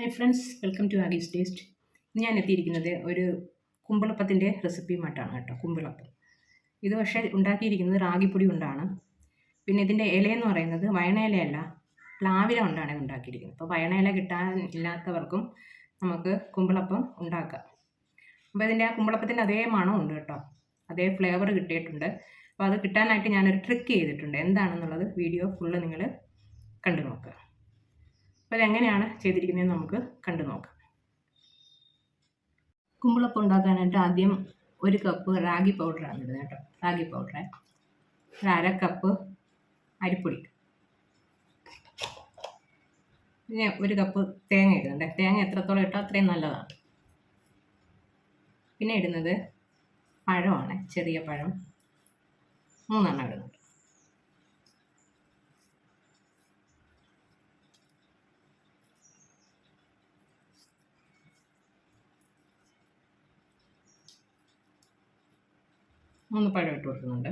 Hi friends welcome to Aagees taste ഞാൻ എത്തിയിരിക്കുന്നത് ഒരു കുമ്പിളപ്പത്തിന്റെ റെസിപ്പിയുമായിട്ടാണ് കേട്ടോ കുമ്പിളപ്പം. ഇത് പക്ഷേ ഉണ്ടാക്കിയിരിക്കുന്നത് റാഗിപ്പൊടി കൊണ്ടാണ്. പിന്നെ ഇതിന്റെ ഇലയെന്ന് പറയുന്നത് വയണയിലയല്ല പ്ലാവില കൊണ്ടാണ് ഇത് ഉണ്ടാക്കിയിരിക്കുന്നത്. അപ്പോൾ വയണയില കിട്ടാൻ ഇല്ലാത്തവർക്കും നമുക്ക് കുമ്പിളപ്പം ഉണ്ടാക്കാം. അപ്പോൾ ഇതിന്റെ ആ കുമ്പിളപ്പത്തിന്റെ അതേ മണം ഉണ്ട് കേട്ടോ അതേ ഫ്ലേവർ കിട്ടിയിട്ടുണ്ട്. അപ്പോൾ അത് കിട്ടാനായിട്ട് ഞാനൊരു ട്രിക്ക് ചെയ്തിട്ടുണ്ട്. എന്താണെന്നുള്ളത് വീഡിയോ ഫുള്ള് നിങ്ങൾ കണ്ടു നോക്കുക അപ്പോൾ അതെങ്ങനെയാണ് ചെയ്തിരിക്കുന്നതെന്ന് നമുക്ക് കണ്ടു നോക്കാം. കുമ്പിളപ്പം ഉണ്ടാക്കാനായിട്ട് ആദ്യം ഒരു കപ്പ് റാഗി പൗഡറാണ് ഇടുന്നത് കേട്ടോ. റാഗി പൗഡർ അര കപ്പ് അരിപ്പൊടി. പിന്നെ ഒരു കപ്പ് തേങ്ങ ഇടുന്നുണ്ട്. തേങ്ങ എത്രത്തോളം ഇട്ടോ അത്രയും നല്ലതാണ്. പിന്നെ ഇടുന്നത് പഴമാണ് ചെറിയ പഴം. മൂന്നെണ്ണം ഇടുന്നുണ്ട്. മൂന്ന് പഴം ഇട്ട് കൊടുക്കുന്നുണ്ട്.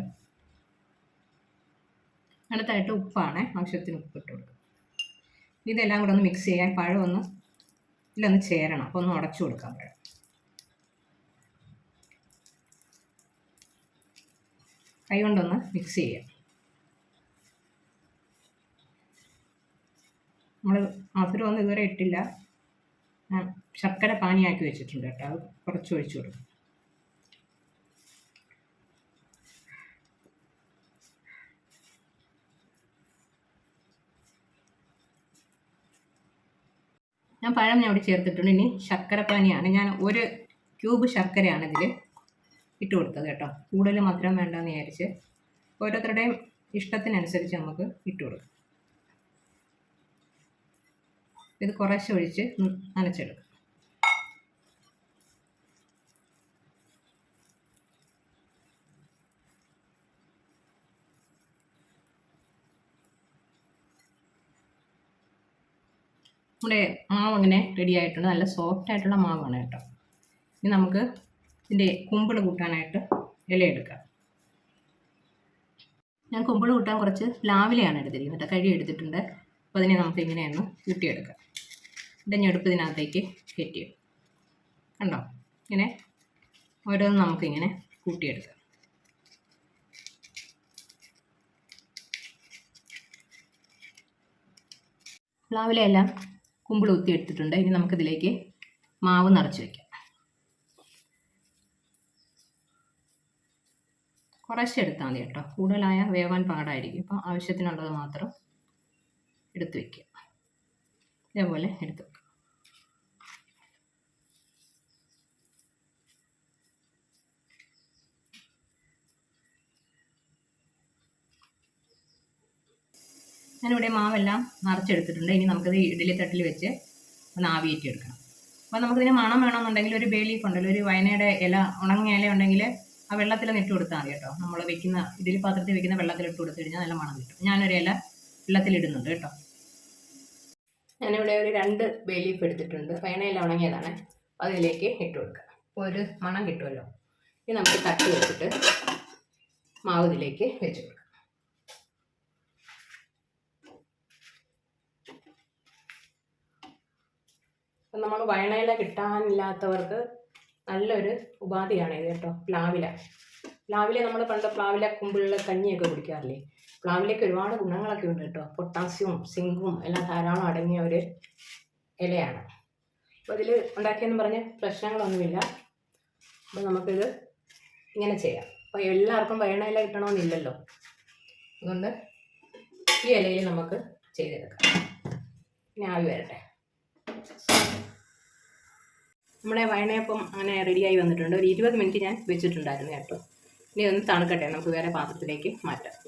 അടുത്തായിട്ട് ഉപ്പാണ്. ആവശ്യത്തിന് ഉപ്പ് ഇട്ട് കൊടുക്കുക ഇതെല്ലാം കൂടെ ഒന്ന് മിക്സ് ചെയ്യാൻ പഴം ഒന്ന് ഇതിലൊന്ന് ചേരണം. അപ്പോൾ ഒന്ന് ഉടച്ചു കൊടുക്കാം പഴം. കൈ കൊണ്ടൊന്ന് മിക്സ് ചെയ്യാം. നമ്മൾ മധുരം ഒന്നും ഇതുവരെ ഇട്ടില്ല. ശർക്കര പാനിയാക്കി വെച്ചിട്ടുണ്ട് കേട്ടോ. അത് കുറച്ച് ഒഴിച്ചു കൊടുക്കും. ഞാൻ പഴം ഞാൻ ഇവിടെ ചേർത്തിട്ടുണ്ട്. ഇനി ശർക്കരപ്പാനിയാണ്. ഞാൻ ഒരു ക്യൂബ് ശർക്കരയാണ് ഇതിൽ ഇട്ട് കൊടുത്തത് കേട്ടോ. കൂടുതൽ മധുരം വേണ്ടെന്ന് വിചാരിച്ച്. ഓരോരുത്തരുടെയും ഇഷ്ടത്തിനനുസരിച്ച് നമുക്ക് ഇട്ട് കൊടുക്കാം. ഇത് കുറേശ്ശെ ഒഴിച്ച് നനച്ചെടുക്കും. നമ്മുടെ മാവ് അങ്ങനെ റെഡി ആയിട്ടുണ്ട്. നല്ല സോഫ്റ്റ് ആയിട്ടുള്ള മാവാണ് കേട്ടോ. ഇനി നമുക്ക് ഇതിന്റെ കുമ്പിൾ കൂട്ടാനായിട്ട് ഇല എടുക്കാം. ഞാൻ കുമ്പിൾ കൂട്ടാൻ കുറച്ച് പ്ലാവിലയാണ് എടുത്തിരിക്കുന്നത് കേട്ടോ. കഴി എടുത്തിട്ടുണ്ട്. അപ്പോൾ അതിനെ നമുക്ക് ഇങ്ങനെയൊന്ന് കിട്ടിയെടുക്കാം ഇതിന്റെ ഞെടുപ്പ് ഇതിനകത്തേക്ക് കയറ്റി കണ്ടോ? ഇങ്ങനെ ഓരോന്നും നമുക്കിങ്ങനെ കൂട്ടിയെടുക്കാം. പ്ലാവിലയെല്ലാം കുമ്പിൾ ഒത്തി എടുത്തിട്ടുണ്ട്. ഇനി നമുക്കിതിലേക്ക് മാവ് നിറച്ച് വയ്ക്കാം കുറച്ച് എടുത്താൽ മതി കേട്ടോ. കൂടുതലായ വേവാൻ പാടായിരിക്കും. അപ്പോൾ ആവശ്യത്തിനുള്ളത് മാത്രം എടുത്ത് വയ്ക്കുക ഇതേപോലെ എടുത്ത് ഞാനിവിടെ മാവെല്ലാം നിറച്ചെടുത്തിട്ടുണ്ട് ഇനി നമുക്കത് ഇഡലി തട്ടിൽ വെച്ച് ഒന്ന് ആവിയേറ്റി എടുക്കണം അപ്പോൾ നമുക്കിതിന് മണം വേണമെന്നുണ്ടെങ്കിൽ ഒരു ബേ ലീഫ് ഉണ്ടല്ലോ. ഒരു വയനയുടെ ഇല ഉണങ്ങിയ ഇല ഉണ്ടെങ്കിൽ ആ വെള്ളത്തിൽ ഇട്ട് കൊടുത്താൽ മതി കേട്ടോ. നമ്മൾ വെക്കുന്ന ഇഡലി പാത്രത്തിൽ വെക്കുന്ന വെള്ളത്തിൽ ഇട്ട് കൊടുത്തു കഴിഞ്ഞാൽ നല്ല മണം കിട്ടും. ഞാനൊരു ഇല വെള്ളത്തിലിടുന്നുണ്ട് കേട്ടോ. ഞാനിവിടെ ഒരു രണ്ട് ബേ ലീഫ് എടുത്തിട്ടുണ്ട്. വയനയില ഉണങ്ങിയതാണ്. അതിലേക്ക് ഇട്ട് കൊടുക്കുക. അപ്പോൾ ഒരു മണം കിട്ടുമല്ലോ. ഇനി നമുക്ക് തട്ടി വെച്ചിട്ട് മാവ് ഇതിലേക്ക് വെച്ച് കൊടുക്കാം. നമ്മൾ വയണയില കിട്ടാനില്ലാത്തവർക്ക് നല്ലൊരു ഉപാധിയാണ് ഇത് കേട്ടോ പ്ലാവില. പ്ലാവില നമ്മൾ പണ്ട് പ്ലാവില കുമ്പിളിൽ കഞ്ഞിയൊക്കെ കുടിക്കാറില്ലേ? പ്ലാവിലേക്ക് ഒരുപാട് ഗുണങ്ങളൊക്കെ ഉണ്ട് കേട്ടോ. പൊട്ടാസ്യവും സിങ്കും എല്ലാം ധാരാളം അടങ്ങിയ ഒരു ഇലയാണ്. അപ്പോൾ ഇതിൽ ഉണ്ടാക്കിയെന്ന് പറഞ്ഞ് പ്രശ്നങ്ങളൊന്നുമില്ല. അപ്പോൾ നമുക്കിത് ഇങ്ങനെ ചെയ്യാം. അപ്പോൾ എല്ലാവർക്കും വയണയില കിട്ടണമെന്നില്ലല്ലോ. അതുകൊണ്ട് ഈ ഇലയിൽ നമുക്ക് ചെയ്തെടുക്കാം. ഇനി ആവി വരട്ടെ. നമ്മുടെ വയണയപ്പം അങ്ങനെ റെഡിയായി വന്നിട്ടുണ്ട്. ഒരു ഇരുപത് മിനിറ്റ് ഞാൻ വെച്ചിട്ടുണ്ടായിരുന്നു കേട്ടോ. ഇനി ഒന്ന് തണുക്കട്ടെ. നമുക്ക് വേറെ പാത്രത്തിലേക്ക് മാറ്റാം.